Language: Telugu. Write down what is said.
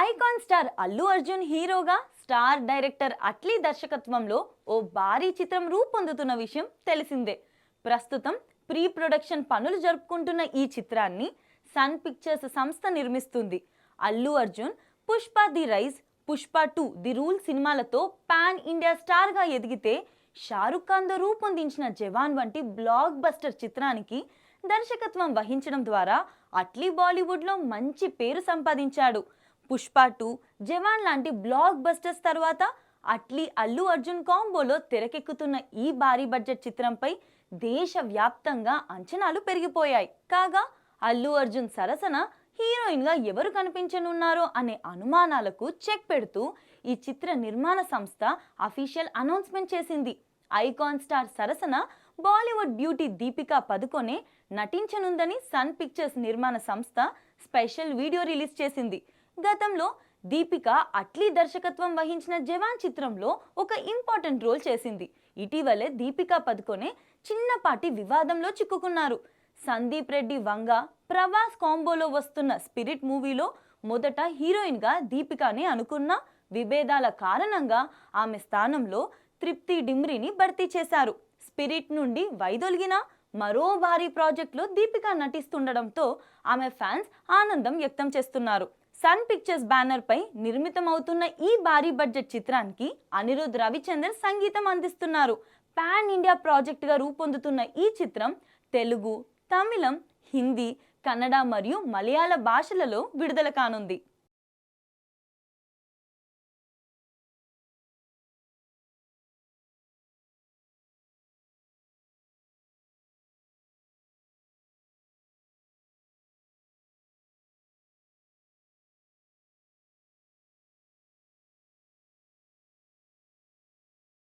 ఐకాన్ స్టార్ అల్లు అర్జున్ హీరోగా స్టార్ డైరెక్టర్ అట్లీ దర్శకత్వంలో ఓ భారీ చిత్రం రూపొందుతున్న విషయం తెలిసిందే. ప్రస్తుతం ప్రీ ప్రొడక్షన్ పనులు జరుపుకుంటున్న ఈ చిత్రాన్ని సన్ పిక్చర్స్ సంస్థ నిర్మిస్తుంది. Allu Arjun Pushpa the rise Pushpa two the rule సినిమాలతో పాన్ ఇండియా స్టార్గా ఎదిగితే షారుఖ్ ఖాన్తో రూపొందించిన జవాన్ వంటి బ్లాక్ బస్టర్ చిత్రానికి దర్శకత్వం వహించడం ద్వారా అట్లీ బాలీవుడ్లో మంచి పేరు సంపాదించాడు. పుష్ప టూ జవాన్ లాంటి బ్లాక్ బస్టర్స్ తర్వాత అట్లీ అల్లు అర్జున్ కాంబోలో తెరకెక్కుతున్న ఈ భారీ బడ్జెట్ చిత్రంపై దేశవ్యాప్తంగా అంచనాలు పెరిగిపోయాయి. కాగా అల్లు అర్జున్ సరసన హీరోయిన్గా ఎవరు కనిపించనున్నారో అనే అనుమానాలకు చెక్ పెడుతూ ఈ చిత్ర నిర్మాణ సంస్థ అఫీషియల్ అనౌన్స్మెంట్ చేసింది. ఐకాన్ స్టార్ సరసన బాలీవుడ్ బ్యూటీ దీపికా పదుకొనే నటించనుందని సన్ పిక్చర్స్ నిర్మాణ సంస్థ స్పెషల్ వీడియో రిలీజ్ చేసింది. గతంలో దీపిక అట్లీ దర్శకత్వం వహించిన జవాన్ చిత్రంలో ఒక ఇంపార్టెంట్ రోల్ చేసింది. ఇటీవలే దీపికా పదుకొనే చిన్నపాటి వివాదంలో చిక్కుకున్నారు. సందీప్ రెడ్డి వంగ ప్రభాస్ కాంబోలో వస్తున్న స్పిరిట్ మూవీలో మొదట హీరోయిన్గా దీపికాని అనుకున్న విభేదాల కారణంగా ఆమె స్థానంలో తృప్తి డిమ్రిని భర్తీ చేశారు. స్పిరిట్ నుండి వైదొలిగిన మరో భారీ ప్రాజెక్టులో దీపిక నటిస్తుండడంతో ఆమె ఫ్యాన్స్ ఆనందం వ్యక్తం చేస్తున్నారు. సన్ పిక్చర్స్ బ్యానర్ పై నిర్మితమవుతున్న ఈ భారీ బడ్జెట్ చిత్రానికి అనిరుద్ రవిచందర్ సంగీతం అందిస్తున్నారు. పాన్ ఇండియా ప్రాజెక్టుగా రూపొందుతున్న ఈ చిత్రం తెలుగు తమిళం హిందీ కన్నడ మరియు మలయాళ భాషలలో విడుదల కానుంది.